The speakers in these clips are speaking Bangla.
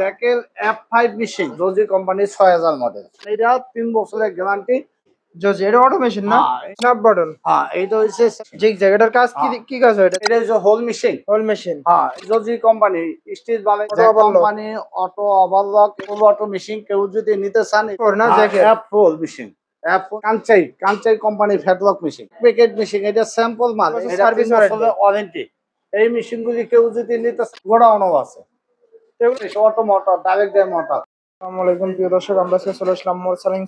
জ্যাকেল এফ ফাইভ মেশিন রোজি কোম্পানির ছয় হাজার মডেল এটা তিন বছরের গ্যারান্টি জজি এটা অটোমেশন না। স্ন্যাপ বাটন হ্যাঁ এইটা হচ্ছে জিগ জ্যাগ কাজ কি। কি কাজ হয় এটা? এটা হোল মেশিন হোল মেশিন হ্যাঁ রোজি কোম্পানি স্টিচ বালে company auto overlock full auto machine কেউ যদি নিতে চান না, jacket? F full machine Kansai Kansai company flatlock machine packet machine এটা স্যাম্পল মাল ওয়ারেন্টি এই মেশিন গুলি কেউ যদি নিতে গোডাউনও আছে। প্রিয় দর্শক আমরা আজকে চলে আসলাম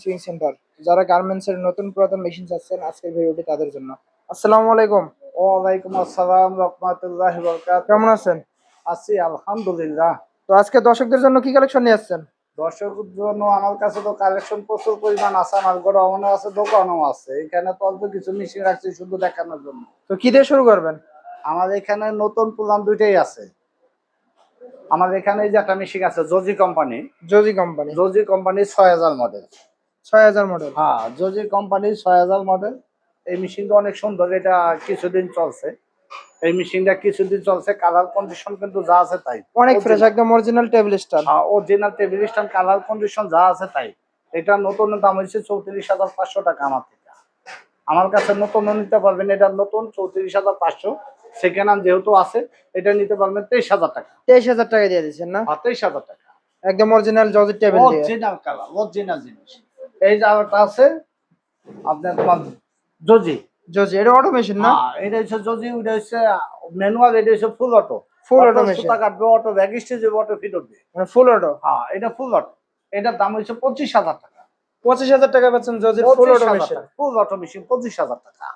সুইং সেন্টার যারা গার্মেন্টস এর নতুন পুরাতন মেশিন চাচ্ছেন আজকের ভিডিওটি তাদের জন্য। আসসালামু আলাইকুম। ওয়ালাইকুম আসসালাম রহমতুল্লাহ কেমন আছেন? আছি আলহামদুলিল্লাহ। তো আজকে দর্শকদের জন্য কি কালেকশন নিয়ে আসছেন? দর্শকের জন্য আমার কাছে তো কালেকশন প্রচুর পরিমাণ আছে আমার গোডাউনও আছে দোকানও আছে। এখানে তো অল্প কিছু মেশিন রাখছি শুধু দেখানোর জন্য। তো কি দিয়ে শুরু করবেন? আমার এখানে নতুন পুরান দুইটাই আছে। আমার এখানে যে একটা মেশিন আছে জজি কোম্পানি জজি কোম্পানি জজি কোম্পানির ছয় হাজার মডেল ছয় হাজার মডেল হ্যাঁ জজি কোম্পানি ছয় হাজার মডেল এই মেশিনটা অনেক সুন্দর এটা কিছুদিন চলছে। এই মেশিনটা কিছুদিন চলছে কালার কন্ডিশন কিন্তু যা আছে তাই। অনেক ফ্রেশ একদম original table star original table stand colour condition যা আছে তাই। এটা নতুন দাম হচ্ছে চৌত্রিশ হাজার পাঁচশো টাকা আমার থেকে। আমার কাছে নতুন নিতে পারবেন এটা নতুন চৌত্রিশ হাজার পাঁচশো। সেকেন্ড হ্যান্ড যেহেতু আছে এটা নিতে পারবেন তেইশ হাজার টাকা। তেইশ হাজার টাকা দিয়ে দিচ্ছেন না? তেইশ হাজার টাকা। একদম অরিজিনাল জজি টেবিল অরিজিনাল কালার অরিজিনাল জিনিস। এই জায়গাটা আছে আপনার তোমার জজি জজি এটা অটোমেশন না? হ্যাঁ, এটা হচ্ছে জজি ওটা হচ্ছে ম্যানুয়াল এটা হচ্ছে ফুল অটো ফুল অটোমেশন কাটবে অটো ব্যাগিস্টে যাবে অটো ফিট মানে ফুল অটো হ্যাঁ এটা ফুল অটো এটার দাম হচ্ছে পঁচিশ হাজার টাকা। পঁচিশ হাজার টাকা পাচ্ছেন জজির full automation full auto machine পঁচিশ হাজার টাকা।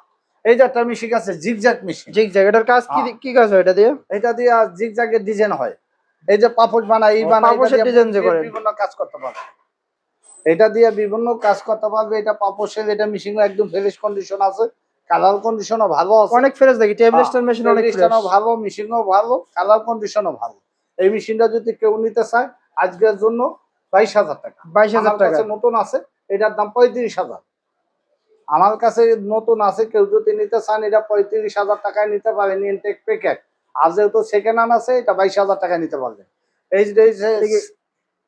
এই যে একটা মেশিন আছে জিগজ্যাগ মেশিন জিগ জ্যাগ এটার কাজ কি। কি কাজ হয় এটা দিয়ে? এটা দিয়ে জিগজ্যাগের ডিজাইন হয়। এই যে পাপড় বানায় এই বানায় পাপোশের দিয়ে যে করেন। বিভিন্ন কাজ করতে পারবে। এটা দিয়ে বিভিন্ন কাজ করতে পারবে এটা পাপোশের এটা মেশিন একদম ফ্রেশ কন্ডিশন আছে। কালার কন্ডিশনও ভালো আছে। অনেক ফ্রেশ দেখি টেবিল হ্যাঁ, মেশিন অনেক ফ্রেশ ভালো মেশিনও ভালো কালার কন্ডিশনও ভালো। এই মেশিনটা যদি কেউ নিতে চায় আজকের জন্য বাইশ হাজার টাকা। বাইশ হাজার টাকা। নতুন আছে এটার দাম পঁয়ত্রিশ হাজার। আমার কাছে নতুন আছে কেউ যদি নিতে চান এটা পঁয়ত্রিশ হাজার টাকায় নিতে পারেন ইনটেক প্যাকেট আর যেহেতু সেকেন্ড হ্যান্ড আছে এটা বাইশ হাজার টাকায় নিতে পারবেন। এই যে-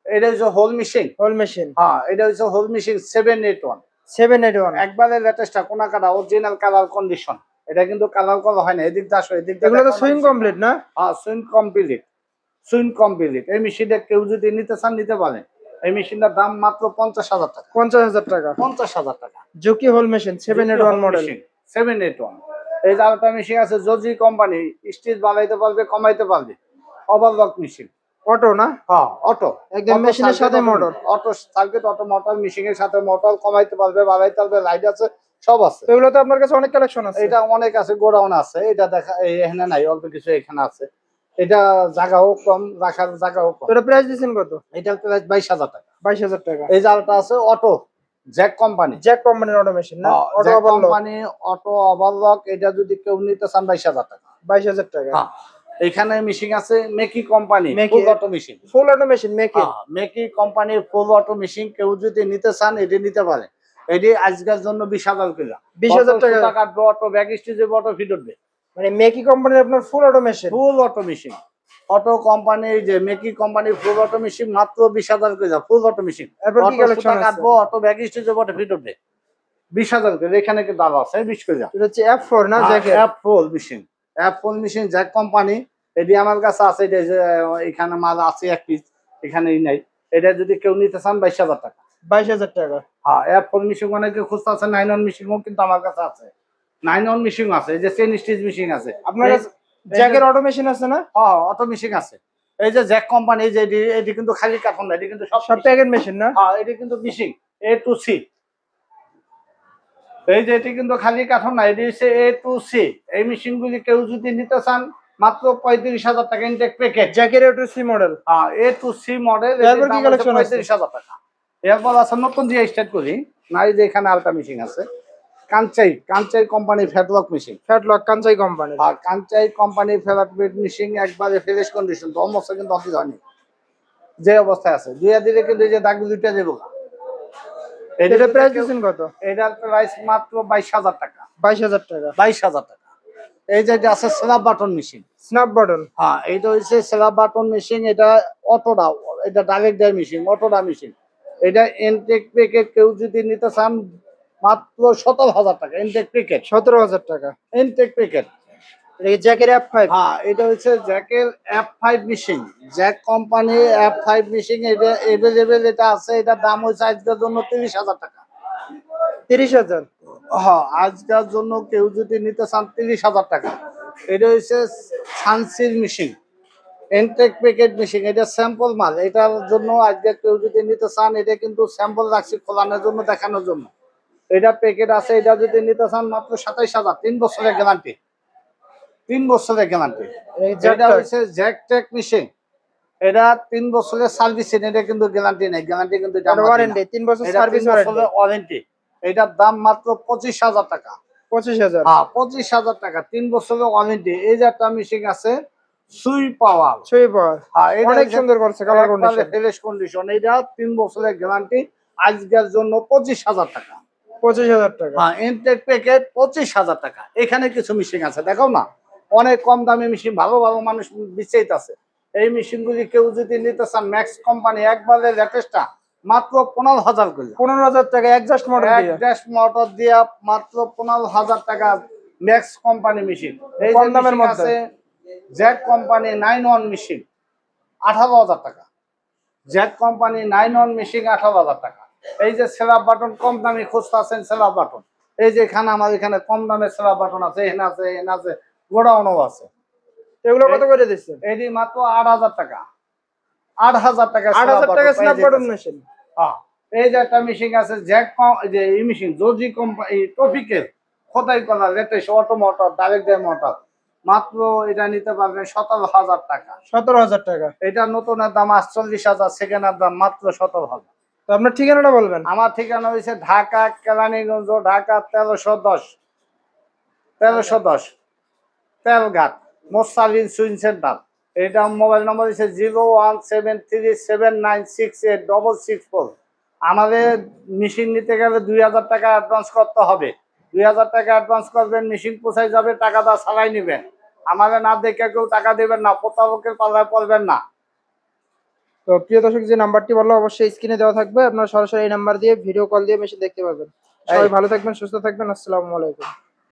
এটা হচ্ছে হোল মেশিন হোল মেশিন হ্যাঁ এটা হচ্ছে whole machine seven eight one seven eight one একবারে লেটেস্টটা কোনা কাটা অরিজিনাল কালার কন্ডিশন এটা কিন্তু কালার করা হয় না এদিক দিয়ে আসো এদিক দিয়ে তো সুইং কমপ্লিট না? হ্যাঁ সুইং কমপ্লিট সুইং কমপ্লিট এই মেশিনটা কেউ যদি নিতে চান নিতে পারেন। এই মেশিনটার দাম মাত্র পঞ্চাশ হাজার টাকা। পঞ্চাশ হাজার টাকা। পঞ্চাশ হাজার টাকা। Juki whole machine seven eight one model seven eight one এই যে আরেকটা মেশিন আছে জজি কোম্পানি স্টিচ বাড়াইতে পারবে কমাইতে পারবে। ওভারলক মেশিন অটো না? হ্যাঁ অটো একদম মেশিনের সাথে motor auto circuit auto motor মেশিনের সাথে মোটর কমাইতে পারবে বাড়াইতে পারবে লাইট আছে সব আছে। এগুলো তো আপনার কাছে অনেক কালেকশন আছে। এটা অনেক আছে গোডাউন আছে। এটা দেখা এখানে নাই অল্প কিছু এখানে আছে। এটা জায়গাও কম রাখার জায়গাও কম। এটা প্রাইস দিচ্ছেন কত? এটা প্রায় বাইশ হাজার টাকা। বাইশ হাজার টাকা। এই জালটা আছে অটো জ্যাক কোম্পানি জ্যাক কোম্পানির অটো মেশিন না? অটো কোম্পানি অটো ওভারলক এটা যদি কেউ নিতে চান বাইশ হাজার টাকা। বাইশ হাজার টাকা। হ্যাঁ। এখানে মেশিন আছে মেকি company মেকি। Full auto machine full auto machine মেকি মেকি কোম্পানির ফুল অটো মেশিন কেউ যদি নিতে চান এটি নিতে পারে। এটি আজকের জন্য বিশ হাজার করে। বিশ হাজার টাকা। কাটবে অটো ব্যাগ স্টেজে অটো ফিট উঠবে। মানে মেকি কোম্পানির আপনার full auto machine full auto machine auto কোম্পানির যে মেকি কোম্পানির ফুল অটো মেশিন মাত্র বিশ হাজার করে ফুল অটো মেশিন কি কালেকশন কাটবো অটো ব্যাগ স্টেজে উঠবে বিশ হাজার করে এখানে কিন্তু আরও আছে বিশ করে এটা হচ্ছে এফ ফোর না app full machine app full machine Jack company. এটি আমার কাছে আছে এটা যে এখানে মাল আছে এক পিস এখানেই নাই। এটা যদি কেউ নিতে চান বাইশ হাজার টাকা। বাইশ হাজার টাকা। হ্যাঁ অ্যাপ ফুল মেশিন অনেকে খুঁজতে আছে নাইন ওয়ান মেশিনও কিন্তু আমার কাছে আছে। নাইন ওয়ান মেশিন আছে এই যে চেন স্টিচ মেশিন আছে। আপনার জ্যাকের অটো মেশিন আছে না? হ্যাঁ অটো মেশিন আছে। এই যে জ্যাক কোম্পানি যে এটি কিন্তু খালি কার্টন না এটি কিন্তু সব সব প্যাকেট মেশিন না? হ্যাঁ এটি কিন্তু মেশিন এ টু সি এই যে এটি কিন্তু খালি কার্টন না এটি হচ্ছে এ টু সি এই মেশিনগুলি কেউ যদি নিতে চান মাত্র পঁয়ত্রিশ হাজার টাকা ইনটেক প্যাকেট জ্যাকের টু সি মডেল হ্যাঁ এ টু সি মডেল এরপর কি আছে? পঁয়ত্রিশ হাজার টাকা। এরপর আছে নতুন দিয়ে স্টার্ট করি নাই যে এখানে আলটা মেশিন আছে। কাঞ্চাই কাঞ্চাই কোম্পানির flatlock machine flat lock Kansai কোম্পানির আর কাঞ্চাই কোম্পানির ফ্যাটলক মেশিন একবারে ফ্রেশ কন্ডিশন তো অবস্থা কিন্তু অফিস হয়নি যে অবস্থায় আছে। দুই দিলে কিন্তু এই যে দাগ দুইটা দেবো এটা প্রাইস দিচ্ছেন কত? এটার প্রাইস মাত্র বাইশ হাজার টাকা। বাইশ হাজার টাকা। বাইশ হাজার টাকা। এই যে এটা আছে slab button machine snap button হ্যাঁ এইটা হচ্ছে স্ল্যাব বাটন মেশিন এটা অটোটা এটা ডাইরেক্ট ডাই মেশিন মোটরডা মেশিন এটা এনটেক প্যাকেট কেউ যদি নিতে চান মাত্র সতেরো হাজার টাকা এনটেক প্যাকেট সতেরো হাজার টাকা। এনটেক প্যাকেট এটা কি জ্যাকের অ্যাপ ফাইভ হ্যাঁ এটা হচ্ছে জ্যাকের F five machine Jack company five machine এটা এভেলেবেল এটা আছে দাম আজকের জন্য তিরিশ হাজার টাকা। তিরিশ হাজার? হ্যাঁ আজকের জন্য কেউ যদি নিতে চান তিরিশ হাজার টাকা। এটা হচ্ছে সানসির মেশিন এনটেক প্যাকেট মেশিন এটা স্যাম্পল মাল। এটার জন্য আজকে কেউ যদি নিতে চান এটা কিন্তু স্যাম্পল রাখছি খোলানোর জন্য দেখানোর জন্য। এটা প্যাকেট আছে এটা যদি নিতে চান মাত্র সাতাইশ হাজার তিন বছরের গ্যারান্টি তিন বছরের গ্যারান্টি এটা হচ্ছে জ্যাক ট্যাক মেশিন এটা তিন বছরের সার্ভিসিং এটা কিন্তু গ্যারান্টি নেই। গ্যারান্টি কিন্তু। ওয়ারেন্টি তিন বছর সার্ভিস ওয়ারেন্টি এটার দাম মাত্র পঁচিশ হাজার টাকা। পঁচিশ হাজার। হ্যাঁ পঁচিশ হাজার টাকা তিন বছরের ওয়ারেন্টি এই যে একটা মেশিন আছে সুই পাওয়ার। সুই পাওয়ার। হ্যাঁ এটা অনেক সুন্দর করছে কালার কন্ডিশন ফ্রেশ কন্ডিশন এটা তিন বছরের গ্যারান্টি আজকের জন্য পঁচিশ হাজার টাকা। পঁচিশ হাজার টাকা। হ্যাঁ ইনটেক প্যাকেট পঁচিশ হাজার টাকা। এখানে কিছু মেশিন আছে দেখো না। অনেক কম দামি মেশিন ভালো ভালো মানুষ বিচ্ছেদ আছে এই মেশিনগুলি কেউ যদি নিতে চান ম্যাক্স কোম্পানি একবারে লেটেস্টটা মাত্র পনেরো হাজার করে পনেরো হাজার টাকা মডেল এক দিয়ে। মোটর দিয়া মাত্র পনেরো হাজার টাকা ম্যাক্স কোম্পানি মেশিন এই কম দামের মধ্যে। Jack company nine one machine আঠারো হাজার টাকা। Jack company nine one machine আঠারো হাজার টাকা। এই যে সেলাপ বাটন কম দামি খুঁজতেছেন সেলাপ বাটন। এই যে এখানে আমার এখানে কম দামে সেলাপ বাটন আছে এখানে আছে এখানে আছে গোডাউনও আছে। এগুলো কত করে দিচ্ছেন? এটি মাত্র আট হাজার টাকা। আট হাজার টাকা আট হাজার টাকা স্ন্যাপ বাটন মেশিন হ্যাঁ এই যে একটা মেশিন আছে জ্যাক কম- যে এই মেশিন জর্জি কোম্পানি টপিকের খোদাই করা latest auto motor direct motor মাত্র এটা নিতে পারবেন সতেরো হাজার টাকা। সতেরো হাজার টাকা। এটা নতুনের দাম আটচল্লিশ হাজার সেকেন্ডের দাম মাত্র সতেরো হাজার। আপনার ঠিকানাটা বলবেন? আমার ঠিকানা হয়েছে ঢাকা, কেরানীগঞ্জ, ঢাকা, তেরোশো দশ। তেরোশো দশ, তেলঘাট মোস্তালিন সুইন সেন্টার। এটা মোবাইল নম্বর হচ্ছে zero one seven three seven nine six eight double six four. আমাদের মেশিন নিতে গেলে দুই হাজার টাকা অ্যাডভান্স করতে হবে। দুই হাজার টাকা অ্যাডভান্স করবেন, মেশিন পোষাই যাবে টাকাটা সারাই নেবেন। আমাদের না দেখে কেউ টাকা দেবেন না, প্রতারকের পাল্লায় পড়বেন না। তো প্রিয় দর্শক যে নাম্বারটি বলল অবশ্যই স্ক্রিনে দেওয়া থাকবে। আপনারা সরাসরি এই নাম্বার দিয়ে ভিডিও কল দিয়ে মেশিন দেখতে পাবেন সবাই ভালো থাকবেন সুস্থ থাকবেন। আসসালামু আলাইকুম।